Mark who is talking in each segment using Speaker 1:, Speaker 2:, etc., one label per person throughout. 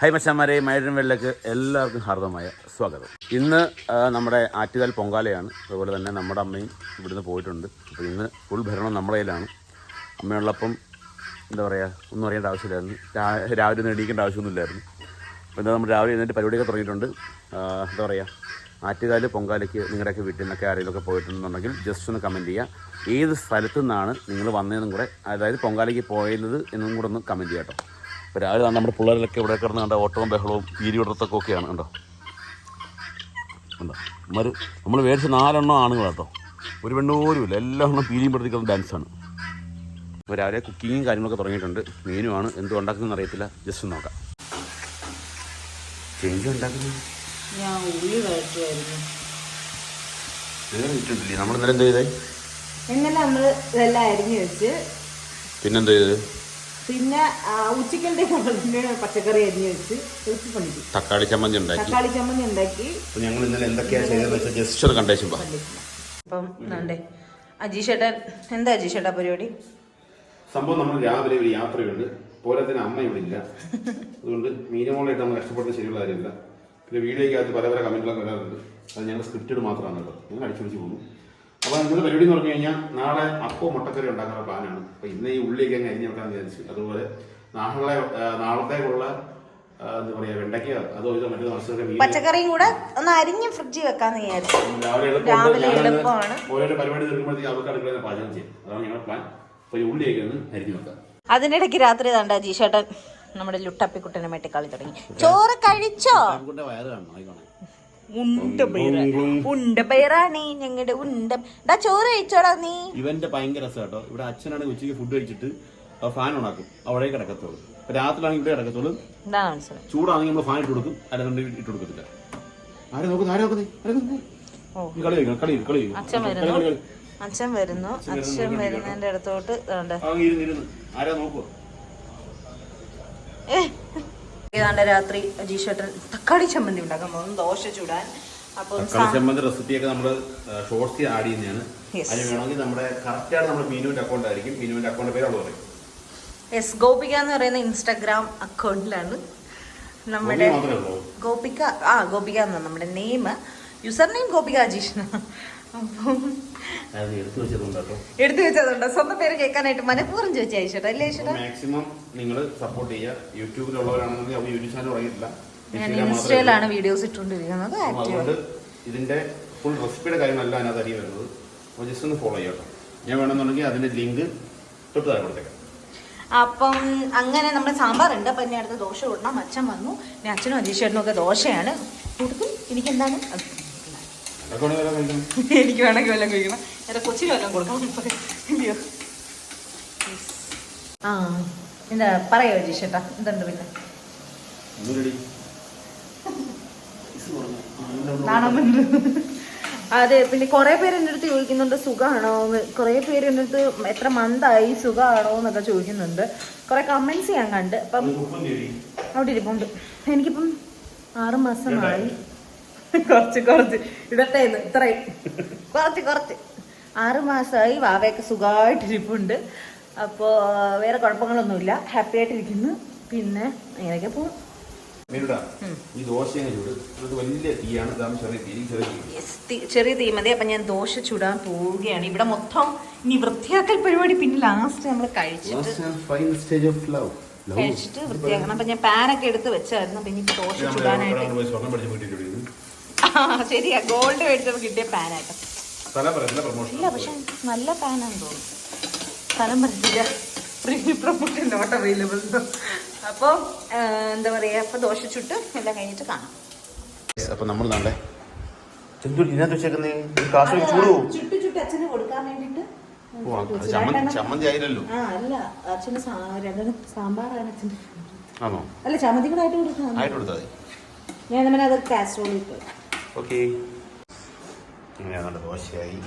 Speaker 1: High മച്ചാന്മാരെ മൈഡൻ വെള്ളക്ക് എല്ലാവർക്കും ഹാർദമായ സ്വാഗതം. ഇന്ന് നമ്മുടെ ആറ്റുകാൽ പൊങ്കാലയാണ്. അതുപോലെ തന്നെ നമ്മുടെ അമ്മയും ഇവിടുന്ന് പോയിട്ടുണ്ട്. അപ്പോൾ ഇന്ന് ഫുൾ ഭരണം നമ്മുടെ കയ്യിലാണ്. അമ്മയുള്ളപ്പം എന്താ പറയുക ഒന്നും അറിയേണ്ട ആവശ്യമില്ലായിരുന്നു. രാവിലെ ഒന്നും എണീക്കേണ്ട ആവശ്യമൊന്നുമില്ലായിരുന്നു. അപ്പോൾ എന്താ നമ്മൾ രാവിലെ എഴുന്നേറ്റ് പരിപാടിയൊക്കെ തുടങ്ങിയിട്ടുണ്ട്. എന്താ പറയുക ആറ്റുകാൽ പൊങ്കാലയ്ക്ക് നിങ്ങളുടെയൊക്കെ വീട്ടിൽ നിന്നൊക്കെ ആരെങ്കിലുമൊക്കെ പോയിട്ടുണ്ടെന്നുണ്ടെങ്കിൽ ജസ്റ്റ് ഒന്ന് കമന്റ് ചെയ്യുക ഏത് സ്ഥലത്തു നിന്നാണ് നിങ്ങൾ വന്നതെന്നും കൂടെ അതായത് പൊങ്കാലയ്ക്ക് പോയത് എന്നും കൂടെ ഒന്ന് കമന്റ് ചെയ്യാം കേട്ടോ അപ്പോൾ രാവിലെ നമ്മുടെ പിള്ളേരിലൊക്കെ ഇവിടെ കിടന്ന് കണ്ട ഓട്ടവും ബഹളവും പീരി വിടത്തൊക്കെ ഒക്കെയാണ് കണ്ടോ? കണ്ടോ? നമ്മൾ നമ്മൾ മേടിച്ച നാലെണ്ണം ആണുങ്ങൾ കേട്ടോ. ഒരു പെണ്ണ് പോലും ഇല്ല. എല്ലാ എണ്ണം പീരിയും പെടുത്തിക്കുന്ന ഡാൻസാണ് അപ്പോൾ രാവിലെ കുക്കിങ്ങും കാര്യങ്ങളൊക്കെ തുടങ്ങിയിട്ടുണ്ട്. മീനുമാണ് എന്തും ഉണ്ടാക്കുന്നതെന്ന് അറിയത്തില്ല. ജസ്റ്റ് നോക്കാം. ചേഞ്ച് ഉണ്ടാക്കുന്നു.
Speaker 2: ഞാൻ ഉള്ളി വഴറ്റുമായിരുന്നു
Speaker 1: ഇന്നലെ ഇട്ടിട്ടില്ലേ? നമ്മൾ ഇന്നലെ എന്ത് ചെയ്തേ?
Speaker 2: ഇന്നലെ നമ്മൾ ഇതെല്ലാം അരിഞ്ഞു വെച്ച്
Speaker 1: പിന്നെന്ത് ചെയ്ത്
Speaker 2: പിന്നെ ആ, ഉച്ചക്കലത്തേക്കുള്ള പച്ചക്കറി അരിഞ്ഞ് വെച്ച് വെച്ച് പണിക്കും
Speaker 1: തക്കാളി ചമ്മന്തി ഉണ്ടാക്കി.
Speaker 2: തക്കാളി ചമ്മന്തി ഉണ്ടാക്കി.
Speaker 1: അപ്പോൾ ഞങ്ങൾ ഇന്നലെ എന്തൊക്കെയാ ചെയ്തതെന്ന് ജസ്റ്റ് കണ്ടേച്ചും
Speaker 2: അപ്പം എന്താ അജീഷേട്ടാ പരിപാടി?
Speaker 1: സംഭവം നമ്മൾ രാവിലെ ഒരു യാത്രയുണ്ട്. പോരാത്തിന് അമ്മ ഇവിടെ ഇല്ല. അതുകൊണ്ട് മീനമോളായിട്ട് നമ്മൾ കഷ്ടപ്പെടുന്ന ശരിയുള്ള കാര്യമില്ല. പിന്നെ വീഡിയോയ്ക്കകത്ത് പല പല കമന്റുകളൊക്കെ വരാറുണ്ട്. അത് ഞങ്ങൾ സ്ക്രിപ്റ്റഡ് മാത്രമാണ് കേട്ടോ ഞങ്ങൾ അടിച്ചു പിടിച്ച് പോകുന്നു. അപ്പോൾ ഇന്നത്തെ പരിപാടി എന്ന് പറഞ്ഞു കഴിഞ്ഞാൽ നാളെ അപ്പോൾ മുട്ടക്കറി ഉണ്ടാക്കുന്ന പ്ലാനാണ്. അപ്പോൾ ഇന്ന് ഈ ഉള്ളിയൊക്കെ അങ്ങ് അരിഞ്ഞ് വെക്കാൻ വിചാരിച്ചു. അതുപോലെ നാളെ നാളത്തേക്കുള്ള എന്താ പറയുക വെണ്ടയ്ക്ക അതോ ഇതോ മറ്റേ മത്സ്യമൊക്കെ
Speaker 2: പച്ചക്കറിയും കൂടെ ഒന്ന് അരിഞ്ഞ് ഫ്രിഡ്ജിൽ വെക്കാന്ന് വിചാരിച്ചു.
Speaker 1: രാവിലെ
Speaker 2: എളുപ്പമാണ്.
Speaker 1: ഓരോ പരിപാടി തീർക്കുമ്പോഴത്തേക്ക് അവർക്ക് അടുക്കളയിൽ പാചകം ചെയ്യും. അതാണ് ഞങ്ങളുടെ പ്ലാൻ. അപ്പോൾ ഈ ഉള്ളിയൊക്കെ ഒന്ന് അരിഞ്ഞ് വെക്കാം
Speaker 2: അതിനിടയ്ക്ക് രാത്രി തണ്ട ജീഷേട്ടൻ നമ്മുടെ ലുട്ടപ്പിക്കുട്ടനെ വേണ്ടി കളി തുടങ്ങി. ചോറ് കഴിച്ചോ?
Speaker 1: വയറ് കാണണം ആയിക്കോണേ
Speaker 2: ഉണ്ട പയറ ഉണ്ട പയറാണേ ഞങ്ങളുടെ ഉണ്ട. ഡാ ചോറ് കഴിച്ചോടാ നീ.
Speaker 1: ഇവന്റെ ഭയങ്കര രസം ഇവിടെ അച്ഛനാണെങ്കിൽ ഉച്ചയ്ക്ക് ഫുഡ് കഴിച്ചിട്ട് ഫാൻ ഓണാക്കും അവിടെ കിടക്കത്തോളൂ ഇപ്പൊ രാത്രിയാണെങ്കിൽ ഇവിടെ
Speaker 2: കിടക്കത്തോളൂ
Speaker 1: ചൂടാണെങ്കിൽ നമ്മൾ ഫാൻ ഇട്ട് കൊടുക്കും. അല്ലാണ്ട് ഇട്ട് കൊടുക്കത്തില്ല. ആരെ നോക്കുന്നു? ആരെ നോക്കുന്നേ.
Speaker 2: അച്ഛൻ വരുന്നു. അച്ഛൻ വരുന്നു. അച്ഛൻ വരുന്നതിന്റെ അടുത്തോട്ട്
Speaker 1: ആരാ നോക്കുക
Speaker 2: ഏതാണ്ട് രാത്രി അജീഷേട്ടൻ തക്കാളി ചമ്മന്തി ഉണ്ടാക്കാൻ പോകുന്നു. ദോശ ചൂടാൻ. അപ്പം
Speaker 1: റെസിപ്പിയൊക്കെ നമ്മൾ ഷോർട്സ് ആഡ് ചെയ്യുന്നതാണ്.
Speaker 2: Yes.
Speaker 1: അതിന് വേണമെങ്കിൽ നമ്മുടെ കറക്റ്റാണ് നമ്മുടെ മീനുവിന്റെ അക്കൗണ്ട് ആയിരിക്കും. മീനുവിന്റെ അക്കൗണ്ട് പേര് പറയും.
Speaker 2: എസ് ഗോപിക എന്ന് പറയുന്ന ഇൻസ്റ്റാഗ്രാം അക്കൗണ്ടിലാണ് നമ്മുടെ ഗോപിക ആ ഗോപിക എന്നാണ് നമ്മുടെ name user name Gopika Ajeesh അപ്പം
Speaker 1: അത് എടുത്തു വെച്ചതുണ്ടോ കേട്ടോ.
Speaker 2: എടുത്തു വെച്ചതുണ്ട്? സ്വന്തം പേര് കേൾക്കാനായിട്ട് മനഃപൂർവം ചോദിച്ചാൽ ചേട്ടാ അല്ലേ ചേട്ടാ
Speaker 1: മാക്സിമം നിങ്ങൾ സപ്പോർട്ട് ചെയ്യുക. യൂട്യൂബിലുള്ളവരാണെങ്കിൽ അവർ യൂട്യൂബ് ചാനൽ തുടങ്ങിയിട്ടില്ല
Speaker 2: ഞാൻ ഇൻസ്റ്റയിലാണ് വീഡിയോസ് ഇട്ടുകൊണ്ടിരിക്കുന്നത്.
Speaker 1: അതുകൊണ്ട് ഇതിന്റെ ഫുൾ റെസിപ്പിയുടെ കാര്യമല്ല അതിനകത്ത് അരി വരുന്നത്. അപ്പോൾ ജസ്റ്റ് ഒന്ന് ഫോളോ ചെയ്യട്ടോ ഞാൻ വേണമെന്നുണ്ടെങ്കിൽ അതിന്റെ ലിങ്ക് തൊട്ട് താഴെ കൊടുത്തേക്കാം.
Speaker 2: അപ്പം അങ്ങനെ നമ്മുടെ സാമ്പാറുണ്ട്. അപ്പം ഇനി അടുത്ത് ദോശ ഇടണം അച്ഛൻ വന്നു. ഇനി അച്ഛനും അജീഷേട്ടനും ഒക്കെ ദോശയാണ്. കൊടുക്കും എനിക്ക് എന്താണ് അത്
Speaker 1: അക്കൗണ്ട് വരാൻ കഴിക്കണം
Speaker 2: എനിക്ക് വേണമെങ്കിൽ വല്ലതും കഴിക്കണം. എന്റെ കൊച്ചിന് വല്ലതും കൊടുക്കണം. ആ എന്താ പറയോ അജീഷേട്ടാ എന്തുണ്ട് പിന്നെ. അതെ പിന്നെ കുറെ പേര് എന്റെ അടുത്ത് ചോദിക്കുന്നുണ്ട് സുഖമാണോ എന്ന്. കുറെ പേര് എന്റെ അടുത്ത് എത്ര മന്തായി സുഖമാണോ എന്നൊക്കെ ചോദിക്കുന്നുണ്ട്. കുറെ കമന്റ്സ് ഞാൻ കണ്ട്. അപ്പം അവിടെ ഇരിപ്പുണ്ട്. എനിക്കിപ്പം ആറ് മാസമായി. കുറച്ച് കുറച്ച്. ഇടട്ടെ ഇത്രയും. കുറച്ച് കുറച്ച്. ആറ് മാസമായി വാവയൊക്കെ സുഖമായിട്ടിരിപ്പുണ്ട്. അപ്പോൾ വേറെ കുഴപ്പങ്ങളൊന്നുമില്ല. ഹാപ്പി ആയിട്ടിരിക്കുന്നു. പിന്നെ അങ്ങനെയൊക്കെ പോകും
Speaker 1: ഈ ദോശ വലിയ തീയാണ് ചെറിയ തീ.
Speaker 2: മതി. അപ്പം ഞാൻ ദോശ ചുടാൻ പോവുകയാണ്. ഇവിടെ മൊത്തം ഇനി വൃത്തിയാക്കൽ പരിപാടി പിന്നെ ലാസ്റ്റ് നമ്മൾ കഴിച്ചിട്ട് കഴിച്ചിട്ട് വൃത്തിയാക്കണം. അപ്പം ഞാൻ പാനൊക്കെ എടുത്ത് വെച്ചായിരുന്നു. അപ്പം ഇനി ദോശ ചുടാനായിട്ട്
Speaker 1: സ്വർണം പഠിച്ച് വീട്ടിൽ
Speaker 2: ആ ശരിയാ. ഗോൾഡ് മേടിച്ചപ്പോൾ കിട്ടിയ പാനായിട്ട് ഇല്ല പക്ഷെ നല്ല പാനാന്ന് തോന്നുന്നു. സ്ഥലം പറഞ്ഞില്ല ഫ്രീ പ്രൊമോഷൻ നോട്ട് അവൈലബിൾ അപ്പോൾ എന്താ പറയുക അപ്പോൾ ദോശ ചുട്ട് എല്ലാം കഴിഞ്ഞിട്ട് കാണാം.
Speaker 1: അപ്പൊ നമ്മൾ നാളെ എന്തൊരു ഇതിനകത്ത് വെച്ചേക്കുന്നേ? കാശ് ചൂടോ?
Speaker 2: ചുട്ട് ചുട്ട് അച്ഛന് കൊടുക്കാൻ വേണ്ടിയിട്ട്
Speaker 1: ചമ്മന്തി ആയില്ലല്ലോ.
Speaker 2: അല്ല അച്ഛന് രണ്ടെണ്ണം സാമ്പാറാണ് അച്ഛന്റെ
Speaker 1: ആണോ?
Speaker 2: അല്ല ചമ്മന്തി കൂടെ ആയിട്ട് കൊടുക്കാം
Speaker 1: ആയിട്ട് കൊടുത്താൽ മതി.
Speaker 2: ഞാൻ നമ്മൾ അത് കാസറോളിൽ ഇട്ടു
Speaker 1: ഓക്കെ ഇങ്ങനെ നല്ല ദോശയായി.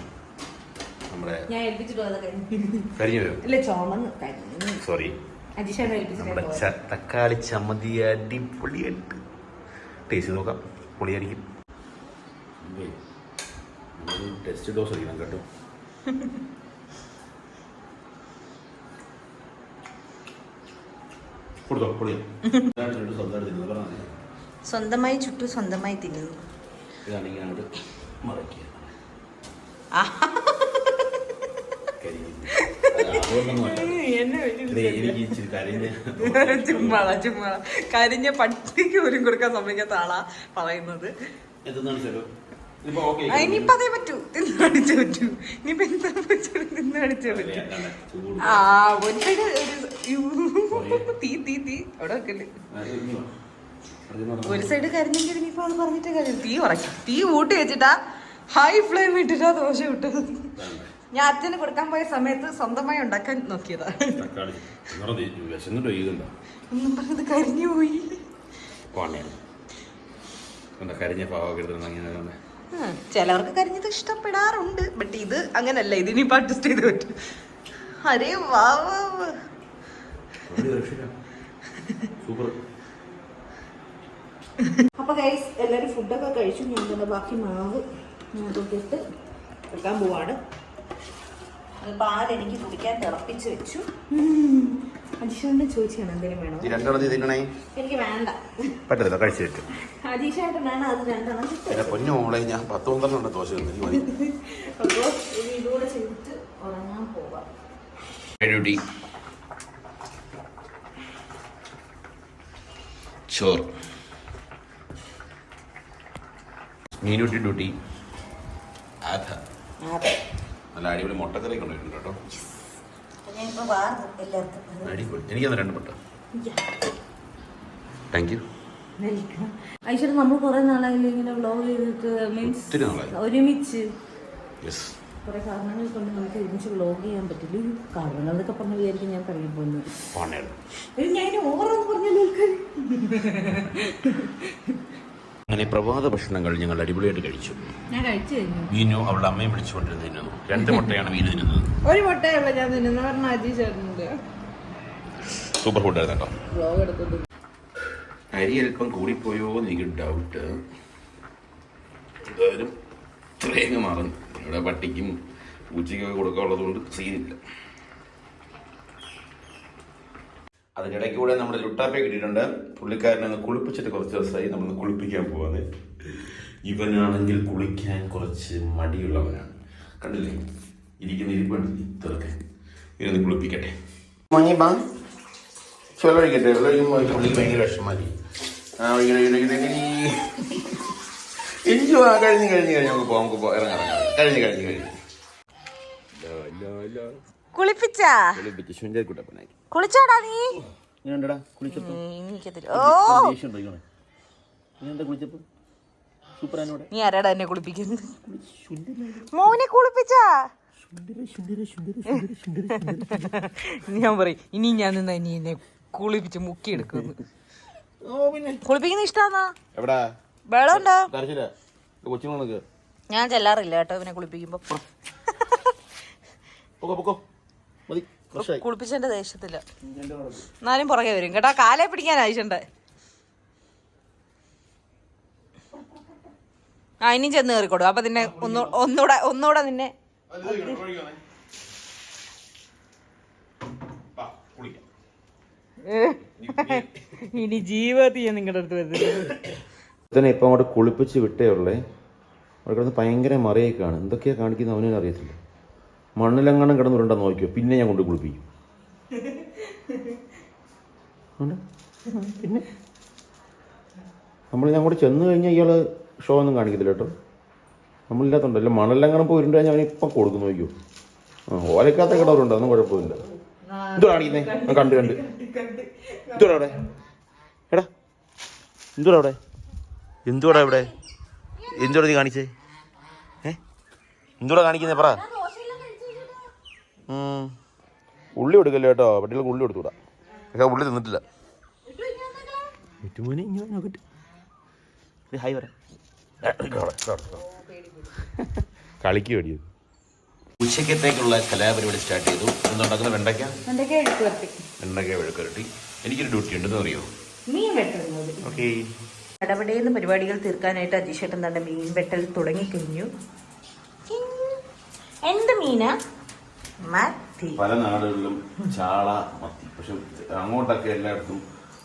Speaker 1: നമ്മുടെ കരിഞ്ഞു സോറി നമ്മുടെ തക്കാളി ചമ്മന്തി അടിപൊളിയായിട്ട്. ടേസ്റ്റ് നോക്കാം. പൊളിയായിരിക്കും ടെസ്റ്റ് ഡോസ് അടിക്കണം കേട്ടോ. കൊടുത്തോ പൊളിയോ
Speaker 2: സ്വന്തമായി ചുട്ടു സ്വന്തമായി തിന്നുന്നു.
Speaker 1: ഇതാണ് ഇങ്ങനെ അങ്ങോട്ട് എനിക്ക്
Speaker 2: ചുമ്മാള ചുമ്മാള കരിഞ്ഞ പട്ടിക്ക് പോലും കൊടുക്കാൻ സമ്മതിക്കാത്ത ആളാ പറയുന്നത്. ഇനിയിപ്പോ അതേ പറ്റൂ. തിന്നടിച്ചേ പറ്റൂ. ഇനിയിപ്പോ എന്താ പറ്റൂ. തിന്നടിച്ചേ പറ്റൂ ആ ഒരു ഒരു. തീ തീ തീ. അവിടെ വെക്കൽ ഒരു സൈഡ് കരിഞ്ഞെങ്കിൽ ഇനിയിപ്പോ അത് പറഞ്ഞിട്ട് കാര്യം തീ ഉറക്കി തീ ഊട്ടി വെച്ചിട്ടാ ഹൈ ഫ്ലെയിം ഇട്ടിട്ടാ ദോശ വിട്ടത് ഞാൻ അച്ഛന് കൊടുക്കാൻ പോയ സമയത്ത് സ്വന്തമായി ഉണ്ടാക്കാൻ നോക്കിയതാ. ഒന്നും പറഞ്ഞത് കരിഞ്ഞു പോയി. ചിലവർക്ക് കരിഞ്ഞത് ഇഷ്ടപ്പെടാറുണ്ട്. ബട്ട് ഇത് അങ്ങനല്ല. ഇതിനിപ്പോ അഡ്ജസ്റ്റ് ചെയ്ത് പറ്റും. അരേ വാ.
Speaker 1: സൂപ്പർ.
Speaker 2: അപ്പൊ ഗൈസ് എല്ലാവരും ഫുഡൊക്കെ കഴിച്ചു. ഞാൻ തന്നെ ബാക്കി മാവ് ഞാനിട്ട് എടുക്കാൻ പോവാണ്. പാലെനിക്ക് പാൽ എനിക്ക് കുടിക്കാൻ തിളപ്പിച്ച് വെച്ചു. അജീഷേട്ടനെ ചോദിച്ചാണ് എന്തെങ്കിലും വേണോ?
Speaker 1: രണ്ടെണ്ണം തിന്നണേ?
Speaker 2: എനിക്ക് വേണ്ട.
Speaker 1: പറ്റത്തില്ല കഴിച്ചു പറ്റും
Speaker 2: അജീഷേട്ടൻ വേണം അത് രണ്ടെണ്ണം കിട്ടും
Speaker 1: എന്റെ പൊന്നു മോളെ ഞാൻ പത്ത് പന്ത്രണ്ട് ദോശ. എനിക്ക് മതി.
Speaker 2: അപ്പോൾ ഇനി ഇതുകൂടെ ചെയ്തിട്ട് ഉറങ്ങാൻ പോവാം.
Speaker 1: ചോറ്. മീനൂട്ടി ഡ്യൂട്ടി
Speaker 2: അതെ
Speaker 1: നല്ല അടിപൊളി മുട്ടക്കറി കൊണ്ടുവരുന്നുണ്ട് കേട്ടോ. അടിപൊളി. എനിക്കത് രണ്ട് മുട്ട. താങ്ക് യു
Speaker 2: ഐശ്വര്യ നമ്മൾ കുറെ നാളായില്ലേ ഇങ്ങനെ വ്ലോഗ് ചെയ്തിട്ട് മീൻസ് ഒരുമിച്ച്. കുറെ കാരണങ്ങൾ കൊണ്ട് നമുക്ക് ഒരുമിച്ച് വ്ലോഗ് ചെയ്യാൻ പറ്റില്ല. ഈ കാരണങ്ങൾ എന്നൊക്കെ പറഞ്ഞ് വിചാരിക്കും ഞാൻ പറയാൻ പോകുന്നത്. ഞാൻ ഓവറെന്ന് പറഞ്ഞാൽ
Speaker 1: അങ്ങനെ പ്രഭാത ഭക്ഷണങ്ങൾ ഞങ്ങൾ അടിപൊളിയായിട്ട് കഴിച്ചു.
Speaker 2: ഞാൻ കഴിച്ചു കഴിഞ്ഞു.
Speaker 1: വീനു അവളുടെ അമ്മയെ വിളിച്ചുകൊണ്ടിരുന്ന് തിന്നുന്നു രണ്ട് മുട്ടയാണ് വീനു തിന്നുന്നത്.
Speaker 2: ഒരു മുട്ടയുള്ള ഞാൻ തിന്നുന്ന പറഞ്ഞ അജി ചേട്ടനുണ്ട്
Speaker 1: സൂപ്പർ ഫുഡായിരുന്നു കേട്ടോ.
Speaker 2: വ്ളോഗ് എടുത്തത്
Speaker 1: അരി അല്പം കൂടിപ്പോയോ എന്ന് എനിക്ക് ഡൗട്ട് എന്തായാലും ചെറിയ മാറുന്നു. ഇവിടെ പട്ടിക്കും പൂച്ചയ്ക്കൊക്കെ കൊടുക്കാനുള്ളതുകൊണ്ട് സീനില്ല അതിന്റെ ഇടയ്ക്ക് കൂടെ നമ്മുടെ ലുട്ടാപ്പ കിട്ടിയിട്ടുണ്ട്. പുള്ളിക്കാരനെ കുളിപ്പിച്ചിട്ട് കുറച്ച് ദിവസമായി നമ്മൾ കുളിപ്പിക്കാൻ പോവാന്ന് ഇവനാണെങ്കിൽ കുളിക്കാൻ കുറച്ച് മടിയുള്ളവനാണ്. കണ്ടില്ലേ? ഇരിക്കുന്ന ഇരിപ്പുണ്ടല്ലേ ഇതൊക്കെ. ഇവരൊന്ന് കുളിപ്പിക്കട്ടെ. മങ്ങി ബാ. പുള്ളിക്ക് ഭയങ്കര വിഷമായി ആ എനിക്ക് കഴിഞ്ഞ് കഴിഞ്ഞ് കഴിഞ്ഞ്. നമുക്ക് പോകാം നമുക്ക് ഇറങ്ങാം കഴിഞ്ഞ് കഴിഞ്ഞ് കഴിഞ്ഞ്.
Speaker 2: കുളിപ്പിച്ചാ?
Speaker 1: കുട്ടപ്പനായി
Speaker 2: കുളിച്ചാടാ നീ.
Speaker 1: ഞാനെടാ കുളിച്ചപ്പോ
Speaker 2: എനിക്കത്തില്ല ഓ.
Speaker 1: ദേഷ്യം ഉണ്ടോ നീ എന്താ കുളിച്ചപ്പോ സൂപ്പർ
Speaker 2: നീ ആരാടാ എന്നെ കുളിപ്പിക്കുന്നത്? മോനെ കുളിപ്പിച്ചാ. ഞാൻ പറയും ഇനി ഞാൻ നിന്ന് ഇനി എന്നെ കുളിപ്പിച്ച് മുക്കി എടുക്കുന്നു കുളിപ്പിക്കുന്ന ഇഷ്ടാന്നാ? വെള്ളമുണ്ടോ? ഞാൻ ചെല്ലാറില്ല കേട്ടോ ഇവനെ കുളിപ്പിക്കുമ്പോ.
Speaker 1: പൊക്കോ പൊക്കോ. മതി.
Speaker 2: കുളിപ്പിച്ചെന്റെ ദേഷ്യത്തിൽ. എന്നാലും പുറകെ വരും. കേട്ടോ കാലേ പിടിക്കാൻ ആയിച്ചുണ്ട് ആ ഇനിയും ചെന്ന് കയറിക്കോടും. അപ്പൊ നിന്നെ ഒന്നുകൂടെ ഒന്നൂടെ ഒന്നൂടെ നിന്നെ
Speaker 1: കുളിക്കാം
Speaker 2: ഇനി ജീവിതത്തിൽ ഞാൻ നിങ്ങളുടെ അടുത്ത് വരുന്നത്.
Speaker 1: ഇപ്പൊ അങ്ങോട്ട് കുളിപ്പിച്ച് വിട്ടേ ഉള്ളേ. അവിടെ കിടന്ന് ഭയങ്കര മറിയൊക്കെയാണ് എന്തൊക്കെയാ കാണിക്കുന്നത് അവനും അറിയത്തില്ല. മണ്ണിലെങ്ങാനും കിടന്നുണ്ടോ നോക്കിയോ? പിന്നെ ഞാൻ കൊണ്ട് കുളിപ്പിക്കും. പിന്നെ? നമ്മൾ ഞാൻ കൂടെ ചെന്ന് കഴിഞ്ഞാൽ ഇയാൾ ഷോ ഒന്നും കാണിക്കത്തില്ല കേട്ടോ. നമ്മളില്ലാത്തതുണ്ടല്ലോ മണലെങ്ങാനും പോയി ഉരുണ്ട് കഴിഞ്ഞാൽ അവൻ ഇപ്പം കൊടുക്കും നോക്കിയോ? ആ ഓലക്കാത്ത കിടവരുണ്ട് അതൊന്നും കുഴപ്പമില്ല. എന്തോ കാണിക്കുന്നേ ഞാൻ കണ്ട് കണ്ട്. എന്തോടാ അവിടെ? എടാ എന്തോടാ അവിടെ? എന്തുവാടാ ഇവിടെ? എന്തുവാടാ നീ കാണിച്ചേ? ഏ? എന്തുവാടാ കാണിക്കുന്നേ? പറ. ഉള്ളി കൊടുക്കല്ലേ കേട്ടോ? പട്ടികൾക്ക് ഉള്ളി കൊടുത്തുകൂടാ പക്ഷെ ഉള്ളി തിന്നിട്ടില്ല. ഹായ് പറ. കളിക്ക് വേടിയത് ഉച്ചക്കത്തേക്കുള്ള കലാപരിപാടി സ്റ്റാർട്ട് ചെയ്തു. ഇന്നുണ്ടാക്കുന്ന വെണ്ടയ്ക്ക. വെണ്ടയ്ക്ക വെഴുക്കരട്ടി എനിക്കൊരു ഡ്യൂട്ടി ഉണ്ടെന്ന് അറിയോ?
Speaker 2: മീൻ വെട്ടുന്നത്
Speaker 1: ഓക്കേ
Speaker 2: ഇടപെടേന്ന് പരിപാടികൾ തീർക്കാനായിട്ട് അജീഷേട്ടൻ തന്റെ മീൻ വെട്ടൽ തുടങ്ങിക്കഴിഞ്ഞു എന്ത് മീനാ? മത്തി.
Speaker 1: പല നാടുകളിലും ചാള മത്തി. പക്ഷെ അങ്ങോട്ടൊക്കെ എല്ലായിടത്തും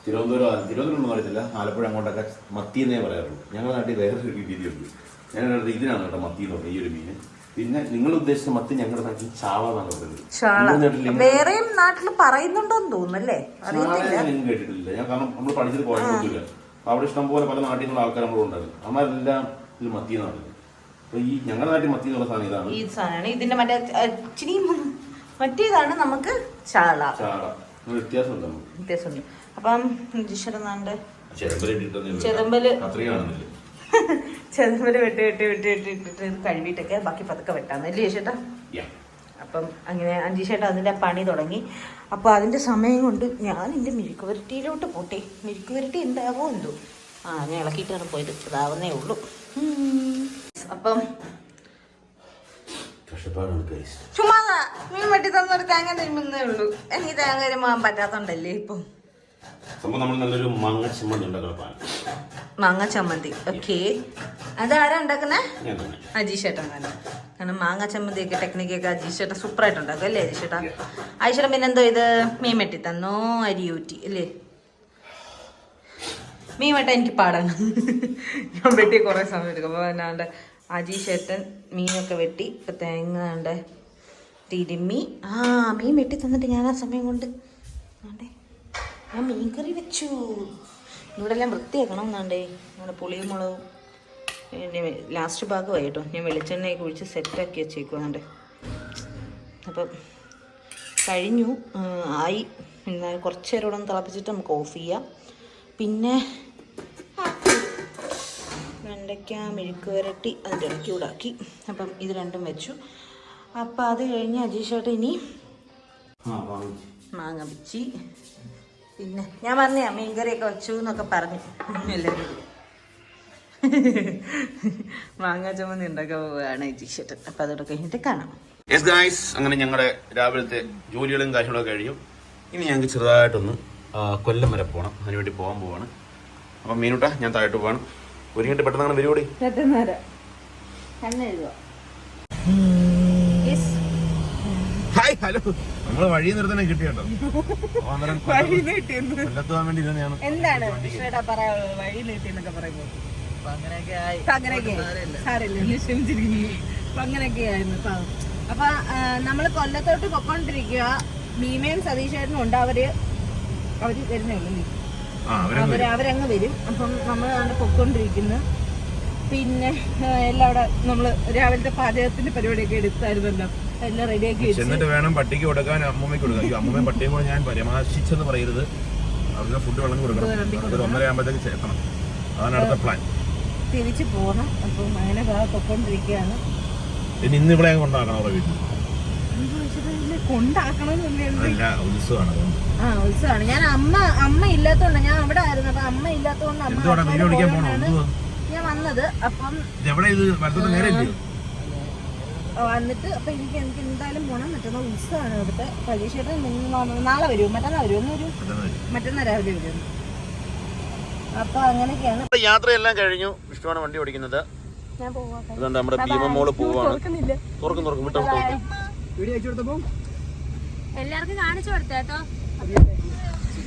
Speaker 1: തിരുവനന്തപുരം തിരുവനന്തപുരം അറിയത്തില്ല. ആലപ്പുഴ അങ്ങോട്ടൊക്കെ മത്തി എന്നേ പറയാറുള്ളൂ. ഞങ്ങളുടെ നാട്ടിൽ വേറൊരു രീതിയുണ്ട്. ഞങ്ങളുടെ ഇതിനാണ് കേട്ടോ മത്തി എന്ന് ഈ ഒരു മീന് പിന്നെ നിങ്ങൾ ഉദ്ദേശിച്ച മത്തി ഞങ്ങളുടെ നാട്ടിൽ ചാള എന്നാണ് പറയുന്നത്.
Speaker 2: വേറെയും നാട്ടിൽ പറയുന്നുണ്ടോന്ന് തോന്നുന്നല്ലേ?
Speaker 1: ഞാൻ കേട്ടിട്ടില്ല. ഞാൻ കാരണം നമ്മൾ പഠിച്ചത് പോയാൽ അവിടെ ഇഷ്ടം പോലെ പല നാട്ടിൽ നിന്നുള്ള ആൾക്കാർ നമ്മൾ ഉണ്ടായിരുന്നു. അമ്മാരെല്ലാം ഇത് മത്തി എന്നാണ് ഈ ഞങ്ങളുടെ നാട്ടിൽ മത്തി എന്നുള്ള സാധനം ഇതാണ്.
Speaker 2: ഈ സാധനമാണ്. ഇതിന്റെ മറ്റേ ഇച്ചിരി മറ്റേതാണ് നമുക്ക് ചാള.
Speaker 1: ചാള. വ്യത്യാസമുണ്ട്
Speaker 2: വ്യത്യാസമുണ്ട്. അപ്പം ജിഷറന്നാണ്ട്
Speaker 1: ചെതമ്പൽ
Speaker 2: ചെറുമ്പൽ. വെട്ട് വെട്ട് വെട്ട് വെട്ടി ഇട്ടിട്ട് കഴുകിയിട്ടൊക്കെ ബാക്കി പതുക്കെ വെട്ടാന്ന്. അല്ലേ ചേട്ടാ. അപ്പം അങ്ങനെ അഞ്ചു ചേട്ടൻ അതിന്റെ പണി തുടങ്ങി. അപ്പോൾ അതിന്റെ സമയം കൊണ്ട് ഞാൻ എന്റെ മിഴുക്ക് വരട്ടിയിലോട്ട് പോട്ടെ. മിഴുക്ക് വരട്ടി എന്താവോ എന്തോ. ആ ഞാൻ ഇളക്കിയിട്ടാണ് പോയത്. ഇതാവുന്നേ ഉള്ളൂ. ഉം. അപ്പം
Speaker 1: ഗൈസ്
Speaker 2: ചുമ്മാ മീൻ വെട്ടി തന്നൊരു തേങ്ങ തിരുമുന്നേ ഉള്ളൂ. എനിക്ക് തേങ്ങ തരുമാൻ പറ്റാത്തോണ്ടല്ലേ ഇപ്പം.
Speaker 1: നല്ലൊരു മാങ്ങ ചമ്മന്തി
Speaker 2: മാങ്ങ ചമ്മന്തി. ഓക്കെ അതാരാ ഉണ്ടാക്കുന്നേ? അജീഷ് ചേട്ടൻ തന്നെ. കാരണം മാങ്ങ ചമ്മന്തിയൊക്കെ ടെക്നിക്കൊക്കെ അജീഷ് ചേട്ടൻ സൂപ്പറായിട്ട് ഉണ്ടാക്കും അല്ലേ അജീഷ് ചേട്ടാ അജീഷ് പിന്നെ എന്തോ ഇത്? മീൻ വെട്ടി തന്നോ? അരി ഊറ്റി അല്ലേ? മീൻ വെട്ടാൻ എനിക്ക് പാടാണ്. ഞാൻ വെട്ടി കുറേ സമയം എടുക്കും. അപ്പോൾ എന്നാണ്ട് അജീഷ് ചേട്ടൻ മീനൊക്കെ വെട്ടി. ഇപ്പം തേങ്ങ ഉണ്ട് തിരുമ്മി ആ മീൻ വെട്ടി തന്നിട്ട് ഞാൻ ആ സമയം കൊണ്ട്. ആണ്ടേ ഞാൻ മീൻ കറി വെച്ചു. ഇവിടെ എല്ലാം വൃത്തിയാക്കണം എന്നാണ്ടേ നമ്മുടെ പുളിയും മുളകും. ലാസ്റ്റ് ഭാഗമായി കേട്ടോ. ഞാൻ വെളിച്ചെണ്ണയൊക്കെ ഒഴിച്ച് സെറ്റാക്കി വെച്ചേക്കുവാണ്ട് അപ്പം കഴിഞ്ഞു. ആയി. എന്നാൽ കുറച്ച് നേരം തിളപ്പിച്ചിട്ട് നമുക്ക് ഓഫ് ചെയ്യാം. പിന്നെ വെണ്ടയ്ക്ക മെഴുക്ക് വരട്ടി അതിന്റെ ഇടയ്ക്ക് കൂടാക്കി അപ്പം ഇത് രണ്ടും വെച്ചു. അപ്പം അത് കഴിഞ്ഞ് അജീഷേട്ട ഇനി മാങ്ങ പിച്ചി. പിന്നെ ഞാൻ പറഞ്ഞ മീൻകറിയൊക്കെ വെച്ചു എന്നൊക്കെ പറഞ്ഞു. എല്ലാവരും. മാങ്ങ ചമ്മന്തി ഉണ്ടാക്കാൻ പോവുകയാണ് അജീഷേട്ടൻ. അപ്പം അതോടെ കഴിഞ്ഞിട്ട് കാണാം.
Speaker 1: യെസ് ഗായ്സ് അങ്ങനെ ഞങ്ങളുടെ രാവിലത്തെ ജോലികളും കാര്യങ്ങളൊക്കെ കഴിയും ഇനി ഞങ്ങൾക്ക് ചെറുതായിട്ടൊന്ന് കൊല്ലം വരെ പോകണം അതിനുവേണ്ടി പോകാൻ പോവാണ്. അപ്പം മീനുട്ട ഞാൻ താഴോട്ട് പോവാണ്. ഒരുങ്ങിട്ട് പെട്ടെന്നാണ് വരുവോടി ഹായ് ഹലോ നമ്മൾ വഴി നിർത്തനെ കിട്ടിയോ കൊല്ലത്തുവാൻ വേണ്ടി
Speaker 2: എന്താണ്? വഴി നീട്ടിന്നൊക്കെ അങ്ങനെയൊക്കെ ആയി. അങ്ങനെയൊക്കെ സാരമില്ല. ക്ഷമിച്ചിരിക്കുന്നു. അപ്പൊ അങ്ങനെയൊക്കെ ആയിരുന്നു അപ്പൊ നമ്മൾ കൊല്ലത്തോട്ട് പൊക്കോണ്ടിരിക്കുക. ഭീമയും സതീഷേട്ടനും ഉണ്ട്. അവർ അവർ വരുന്നേ ഉള്ളൂ അവർ അവരങ്ങ് വരും. അപ്പം നമ്മൾ അവിടെ പൊക്കോണ്ടിരിക്കുന്നു പിന്നെ എല്ലാം അവിടെ നമ്മൾ രാവിലത്തെ പാചകത്തിന്റെ പരിപാടിയൊക്കെ എടുത്തായിരുന്നല്ലോ. എല്ലാം റെഡിയാക്കി
Speaker 1: എന്നിട്ട് വേണം പട്ടിക്ക് കൊടുക്കാൻ അമ്മൂമ്മയ്ക്ക് കൊടുക്കാം അയ്യോ അമ്മൂമ്മയും പട്ടിയും കൂടെ ഞാൻ പരാമർശിച്ചെന്ന് പറയരുത്. അവർക്ക് ഫുഡ് വെള്ളം കൊടുക്കണം. ഒന്നര ആകുമ്പോഴത്തേക്ക് ചേർക്കണം. അതാണ് അടുത്ത പ്ലാൻ
Speaker 2: തിരിച്ചു പോകണം അപ്പം അങ്ങനെ പൊക്കൊണ്ടിരിക്കുകയാണ്
Speaker 1: ഇനി ഇന്ന് ഇവിടെ കൊണ്ടാക്കണം അവരുടെ വീട്ടിൽ. ഉത്സവമാണ്.
Speaker 2: ഞാൻ അമ്മ അമ്മ ഇല്ലാത്തോണ്ട് ഞാൻ അവിടെ ആയിരുന്നു. അപ്പൊ അമ്മ ഇല്ലാത്തോണ്ട് അമ്മ ഞാൻ വന്നത്. അപ്പം വന്നിട്ട് അപ്പൊ എനിക്ക് എനിക്ക് എന്തായാലും പോണം. മറ്റന്നാൾ ഉത്സവമാണ്. ഇവിടുത്തെ പരീക്ഷയുടെ നാളെ വരുമോ മറ്റന്നാൾ മറ്റന്നാൾ രാവിലെ അപ്പൊ അങ്ങനെയൊക്കെയാണ്.
Speaker 1: യാത്രയെല്ലാം കഴിഞ്ഞു. ഇഷ്ടമാണ് വണ്ടി ഓടിക്കുന്നത്. അതുകൊണ്ട് നമ്മുടെ ഭീമമോൾ പോവാണ്. തുറക്കും തുറക്കും. വിട്ടോ
Speaker 2: എല്ലാവർക്കും കാണിച്ചു കൊടുത്തേട്ടോ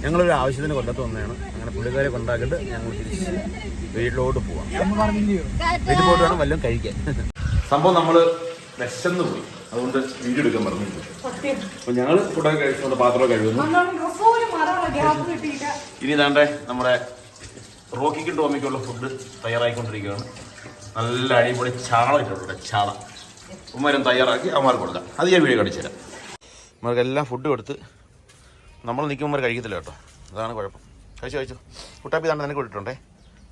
Speaker 1: ഞങ്ങളൊരു ആവശ്യത്തിന് കൊല്ലത്ത് വന്നതാണ്. അങ്ങനെ പുള്ളിക്കാരെ കൊണ്ടാക്കിയിട്ട് ഞങ്ങൾ തിരിച്ച് വീട്ടിലോട്ട് പോവാം. വീട്ടിൽ പോയിട്ട് വേണം വല്ലതും കഴിക്കാൻ. സംഭവം നമ്മൾ വിശന്ന് പോയി. അതുകൊണ്ട് വീഡിയോ എടുക്കാൻ പറഞ്ഞു അപ്പൊ ഞങ്ങൾ ഫുഡൊക്കെ കഴിച്ചുകൊണ്ട് പാത്രമൊക്കെ കഴുകുന്നു. ഇനി ഇതാണ്ടേ നമ്മുടെ റോക്കിക്കും ടോമിക്കുള്ള ഫുഡ് തയ്യാറായിക്കൊണ്ടിരിക്കുകയാണ്. നല്ല അടിപൊളി ചാള ഇട്ടുണ്ട് ചാള. ഉമ്മരം തയ്യാറാക്കി അവന്മാർക്ക് കൊടുക്കാം. അത് ഞാൻ വീഡിയോ കാണിച്ചു തരാം. അവർക്ക് എല്ലാം ഫുഡ് കൊടുത്ത് നമ്മൾ നിൽക്കുമ്പോൾ കഴിക്കത്തില്ല കേട്ടോ. അതാണ് കുഴപ്പം. കഴിച്ചു കഴിച്ചു. കുട്ടാപ്പി തന്നെ നിനക്ക് കൊടുത്തിട്ടുണ്ടേ?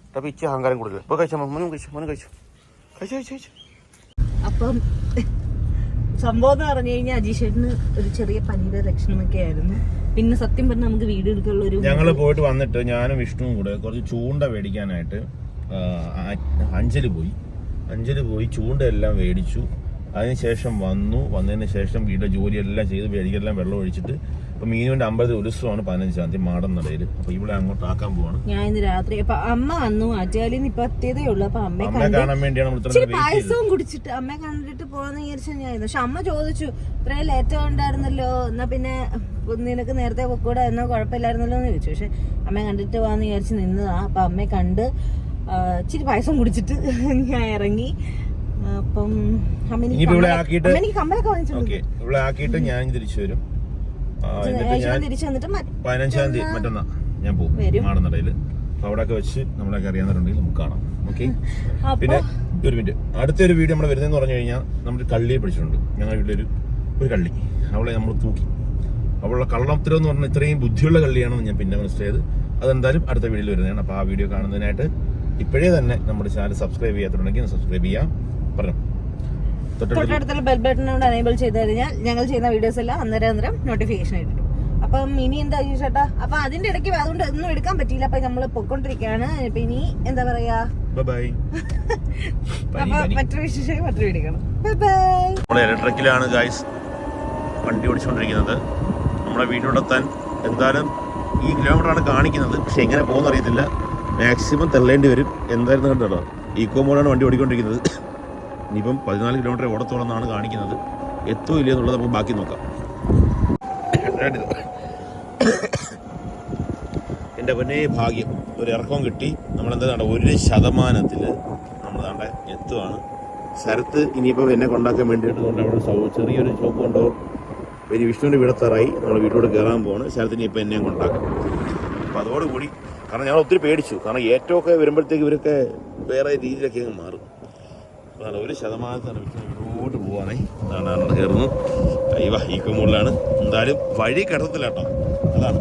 Speaker 1: കുട്ടാപ്പി ഇച്ച അഹങ്കാരം കൊടുക്കില്ല ഇപ്പോൾ കഴിച്ചോ മോനും കഴിച്ചു മോനും കഴിച്ചു. കഴിച്ചു കഴിച്ചു കഴിച്ചു.
Speaker 2: അപ്പം സംഭവം എന്ന് പറഞ്ഞു കഴിഞ്ഞാൽ അജീഷേട്ടന് ഒരു ചെറിയ പനിയുടെ ലക്ഷണമൊക്കെ ആയിരുന്നു. പിന്നെ സത്യം പറഞ്ഞാൽ നമുക്ക് വീട് എടുക്കാനുള്ള ഒരു
Speaker 1: ഞങ്ങൾ പോയിട്ട് വന്നിട്ട് ഞാനും വിഷ്ണുവും കൂടെ കുറച്ച് ചൂണ്ട മേടിക്കാനായിട്ട് അഞ്ചൽ പോയി. അഞ്ചൽ പോയി ചൂണ്ട എല്ലാം മേടിച്ചു. അതിനുശേഷം വന്നു. വന്നതിന് ശേഷം വീട്ടിലെ ജോലിയെല്ലാം ചെയ്ത് വേടിക്കെല്ലാം വെള്ളം ഒഴിച്ചിട്ട് അപ്പൊ മീനുവിന്റെ അമ്പലത്തിൽ ഉത്സവമാണ് പതിനഞ്ചാം തീയതി മാടം നടയിൽ. അപ്പൊ ഇവിടെ അങ്ങോട്ട് ആക്കാൻ പോവാണ്.
Speaker 2: ഞാൻ ഇന്ന് രാത്രി അപ്പൊ അമ്മ വന്നു. അജാലി ഉള്ളൂ. അപ്പൊ അമ്മയെ
Speaker 1: അമ്മയെ കാണാൻ വേണ്ടിയാണ് നമ്മൾ ഇത്ര
Speaker 2: പായസവും കുടിച്ചിട്ട് അമ്മയെ കണ്ടിട്ട് പോവാന്ന് വിചാരിച്ചാൽ ഞാൻ പക്ഷെ അമ്മ ചോദിച്ചു ഇത്രയും ലേറ്റ് ഉണ്ടായിരുന്നല്ലോ എന്നാ പിന്നെ നിനക്ക് നേരത്തെ പൊക്കൂടെ. എന്നാ കുഴപ്പമില്ലായിരുന്നല്ലോ എന്ന് ചോദിച്ചു. പക്ഷെ അമ്മയെ കണ്ടിട്ട് പോവാന്ന് വിചാരിച്ച് നിന്നതാ. അപ്പൊ അമ്മയെ കണ്ട് ഇച്ചിരി പായസം കുടിച്ചിട്ട് ഞാൻ ഇറങ്ങി. അപ്പം എനിക്ക് കമ്മലൊക്കെ വാങ്ങിച്ചിട്ടുണ്ട്
Speaker 1: ആക്കിയിട്ട് ഞാൻ തിരിച്ചു വരും.
Speaker 2: തിരിച്ചു വന്നിട്ട്
Speaker 1: പതിനഞ്ചാം തീയതി മറ്റന്നാ ഞാൻ പോകും അപ്പൊ അവിടെയൊക്കെ വെച്ച് നമ്മളൊക്കെ അറിയാവുന്നവരുണ്ടെങ്കിൽ നമുക്ക് കാണാം. ഓക്കെ? പിന്നെ ഒരു മിനിറ്റ് അടുത്തൊരു വീഡിയോ നമ്മൾ വരുന്നതെന്ന് പറഞ്ഞു കഴിഞ്ഞാൽ നമ്മൾ കള്ളിയെ പിടിച്ചിട്ടുണ്ട്. ഞങ്ങളുടെ വീട്ടിലൊരു ഒരു കള്ളി. അവളെ നമ്മൾ തൂക്കി. അവളുടെ കള്ളത്തരം എന്ന് പറഞ്ഞാൽ ഇത്രയും ബുദ്ധിയുള്ള കള്ളിയാണെന്ന് ഞാൻ പിന്നെ മനസ്സിലായത്. അതെന്തായാലും അടുത്ത വീഡിയോയിൽ വരുന്നതാണ്. അപ്പോൾ ആ വീഡിയോ കാണുന്നതിനായിട്ട് ഇപ്പോഴേ തന്നെ നമ്മുടെ ചാനൽ സബ്സ്ക്രൈബ് ചെയ്യാത്തുണ്ടെങ്കിൽ സബ്സ്ക്രൈബ് ചെയ്യാം. പറഞ്ഞു?
Speaker 2: തൊട്ടടുത്തുള്ള ബെൽ ബട്ടൺ കൊണ്ട് എനേബിൾ ചെയ്ത് കഴിഞ്ഞാൽ ഞങ്ങൾ ചെയ്യുന്ന വീഡിയോസ് എല്ലാം അന്നേരം അന്നേരം നോട്ടിഫിക്കേഷൻ ആയിട്ട് അപ്പം ഇനി എന്താ ചേട്ടാ അപ്പൊ അതിന്റെ ഇടയ്ക്ക് അതുകൊണ്ട് ഒന്നും എടുക്കാൻ പറ്റിയില്ല. അപ്പൊ നമ്മൾ പൊക്കോണ്ടിരിക്കുകയാണ് ഇപ്പൊ ഇനി എന്താ പറയാ? മറ്റൊരു വിശേഷം മറ്റൊരു വീഡിയോ
Speaker 1: നമ്മുടെ ഇലക്ട്രിക്കിലാണ് ഗായ്സ് വണ്ടി ഓടിച്ചുകൊണ്ടിരിക്കുന്നത്. നമ്മുടെ വീട്ടിലെത്താൻ എന്തായാലും ഈ കിലോമീറ്ററാണ് കാണിക്കുന്നത്. പക്ഷെ എങ്ങനെ പോകുന്ന അറിയത്തില്ല. മാക്സിമം തള്ളേണ്ടി വരും. എന്തായിരുന്നു കണ്ടോ? ഈക്കോ മോഡാണ് വണ്ടി ഓടിക്കൊണ്ടിരിക്കുന്നത്. ഇനിയിപ്പം പതിനാല് കിലോമീറ്റർ ഓടത്തോളം എന്നാണ് കാണിക്കുന്നത്. എത്തോ ഇല്ലയോ എന്നുള്ളത് നമുക്ക് ബാക്കി നോക്കാം. എന്റെ പൊന്നേ ഭാഗ്യം ഒരു ഇറക്കം കിട്ടി. നമ്മളെന്താ ഒരു ശതമാനത്തിൽ നമ്മൾ എത്തുവാണ്. ശരത്ത് ഇനിയിപ്പോൾ എന്നെ കൊണ്ടാക്കാൻ വേണ്ടിയിട്ട് കൊണ്ട് അവിടെ ചെറിയൊരു ഷോപ്പ് കൊണ്ടോ വലിയ വിഷ്ണുവിന്റെ വീടത്തറായി നമ്മൾ വീട്ടിലോട്ട് കയറാൻ പോവാണ്. ശരത്ത് ഇനിയിപ്പോൾ എന്നെയും കൊണ്ടാക്കും. അപ്പോൾ അതോടുകൂടി കാരണം ഞങ്ങൾ ഒത്തിരി പേടിച്ചു. കാരണം ഏറ്റവും ഒക്കെ വരുമ്പോഴത്തേക്ക് ഇവരൊക്കെ വേറെ രീതിയിലൊക്കെ അങ്ങ് മാറും. അതാണ് ഒരു ശതമാനത്താണ് ഇങ്ങോട്ട് പോവാണേ. അതാണ് കയറുന്നു അയ്യവ ഈ കുമ്മുള്ളിലാണ് എന്തായാലും വഴി കിടത്തില്ല കേട്ടോ. അതാണ്.